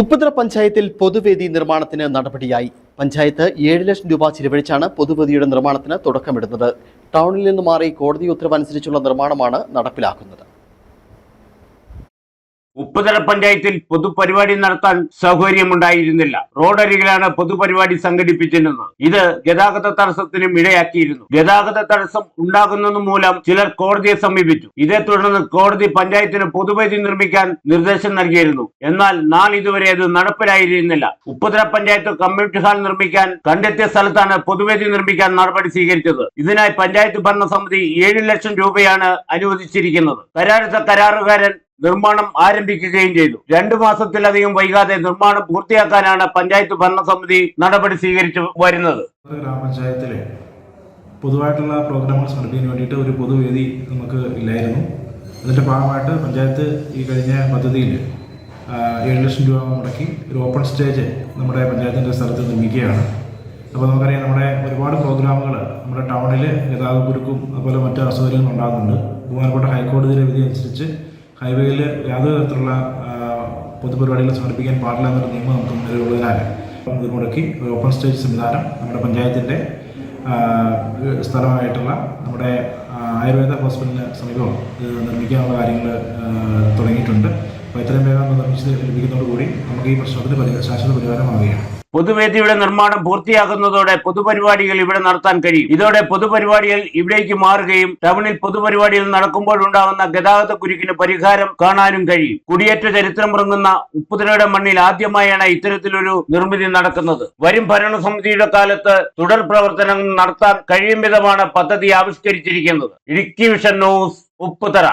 ഉപ്പുതറ പഞ്ചായത്തിൽ പൊതുവേദി നിർമ്മാണത്തിന് നടപടിയായി. പഞ്ചായത്ത് ഏഴ് ലക്ഷം രൂപ ചിലവഴിച്ചാണ് പൊതുവേദിയുടെ നിർമ്മാണത്തിന് തുടക്കമിടുന്നത്. ടൗണിൽ നിന്ന് മാറി കോടതി ഉത്തരവനുസരിച്ചുള്ള നിർമ്മാണമാണ് നടപ്പിലാക്കുന്നത്. ഉപ്പുതല പഞ്ചായത്തിൽ പൊതുപരിപാടി നടത്താൻ സൗകര്യമുണ്ടായിരുന്നില്ല. റോഡരികിലാണ് പൊതുപരിപാടി സംഘടിപ്പിച്ചിരുന്നത്. ഇത് ഗതാഗത തടസ്സത്തിനും ഇടയാക്കിയിരുന്നു. ഗതാഗത തടസ്സം ഉണ്ടാകുന്നത് മൂലം ചിലർ കോടതിയെ സമീപിച്ചു. ഇതേ തുടർന്ന് കോടതി പഞ്ചായത്തിന് പൊതുവേദി നിർമ്മിക്കാൻ നിർദ്ദേശം നൽകിയിരുന്നു. എന്നാൽ നാളിതുവരെ അത് നടപ്പിലായിരുന്നില്ല. ഉപ്പുതല പഞ്ചായത്ത് കമ്മ്യൂണിറ്റി ഹാൾ നിർമ്മിക്കാൻ കണ്ടെത്തിയ സ്ഥലത്താണ് പൊതുവേദി നിർമ്മിക്കാൻ നടപടി സ്വീകരിച്ചത്. ഇതിനായി പഞ്ചായത്ത് ഭരണസമിതി ഏഴ് ലക്ഷം രൂപയാണ് അനുവദിച്ചിരിക്കുന്നത്. കരാറെടുത്ത കരാറുകാരൻ നിർമ്മാണം ആരംഭിക്കുകയും ചെയ്തു. രണ്ടു മാസത്തിലധികം വൈകാതെ നിർമ്മാണം പൂർത്തിയാക്കാനാണ് പഞ്ചായത്ത് ഭരണസമിതി നടപടി സ്വീകരിച്ചു വരുന്നത്. ഗ്രാമപഞ്ചായത്തിലെ പൊതുവായിട്ടുള്ള പ്രോഗ്രാമുകൾ സംഘടിപ്പിക്കാൻ വേണ്ടിയിട്ട് ഒരു പൊതുവേദി നമുക്ക് ഇല്ലായിരുന്നു. അതിന്റെ ഭാഗമായിട്ട് പഞ്ചായത്ത് ഈ കഴിഞ്ഞ പദ്ധതിയിൽ ഏഴ് ലക്ഷം രൂപ മുടക്കി ഒരു ഓപ്പൺ സ്റ്റേജ് നമ്മുടെ പഞ്ചായത്തിന്റെ സ്ഥലത്ത് നിർമ്മിക്കുകയാണ്. അപ്പോൾ നമുക്കറിയാം നമ്മുടെ ഒരുപാട് പ്രോഗ്രാമുകൾ നമ്മുടെ ടൗണിൽ ഗതാഗത കുരുക്കും അതുപോലെ മറ്റ് അസൗകര്യങ്ങളും ഉണ്ടാകുന്നുണ്ട് ബഹുമാനപ്പെട്ട ഹൈക്കോടതിയുടെ വിധി അനുസരിച്ച് ഹൈവേയിൽ യാതൊരു തരത്തിലുള്ള പൊതുപരിപാടികൾ സംഘടിപ്പിക്കാൻ പാടില്ല എന്നൊരു നിയമം നമുക്ക് നിലവിലുള്ളതിനാൽ ഇത് മുടക്കി ഓപ്പൺ സ്റ്റേജ് സംവിധാനം നമ്മുടെ പഞ്ചായത്തിന്റെ സ്ഥലമായിട്ടുള്ള നമ്മുടെ ആയുർവേദ ഹോസ്പിറ്റലിന് സമീപം ഇത് നിർമ്മിക്കാനുള്ള കാര്യങ്ങൾ തുടങ്ങിയിട്ടുണ്ട്. അപ്പോൾ എത്രയും വേഗം നിർമ്മിച്ച് ലഭിക്കുന്നതോടുകൂടി നമുക്ക് ഈ പ്രശ്നത്തിന് പരി ശാശ്വത പരിഹാരമാവുകയാണ്. പൊതുവേദിയുടെ നിർമ്മാണം പൂർത്തിയാകുന്നതോടെ പൊതുപരിപാടികൾ ഇവിടെ നടത്താൻ കഴിയും. ഇതോടെ പൊതുപരിപാടികൾ ഇവിടേക്ക് മാറുകയും ടൗണിൽ പൊതുപരിപാടികൾ നടക്കുമ്പോഴുണ്ടാകുന്ന ഗതാഗത കുരുക്കിന് പരിഹാരം കാണാനും കഴിയും. കുടിയേറ്റ ചരിത്രം ഉറങ്ങുന്ന ഉപ്പുതിരയുടെ മണ്ണിൽ ആദ്യമായാണ് ഇത്തരത്തിലൊരു നിർമ്മിതി നടക്കുന്നത്. വരും ഭരണസമിതിയുടെ കാലത്ത് തുടർ പ്രവർത്തനങ്ങൾ നടത്താൻ കഴിയും വിധമാണ് പദ്ധതി ആവിഷ്കരിച്ചിരിക്കുന്നത്. Idukki vision news Upputhara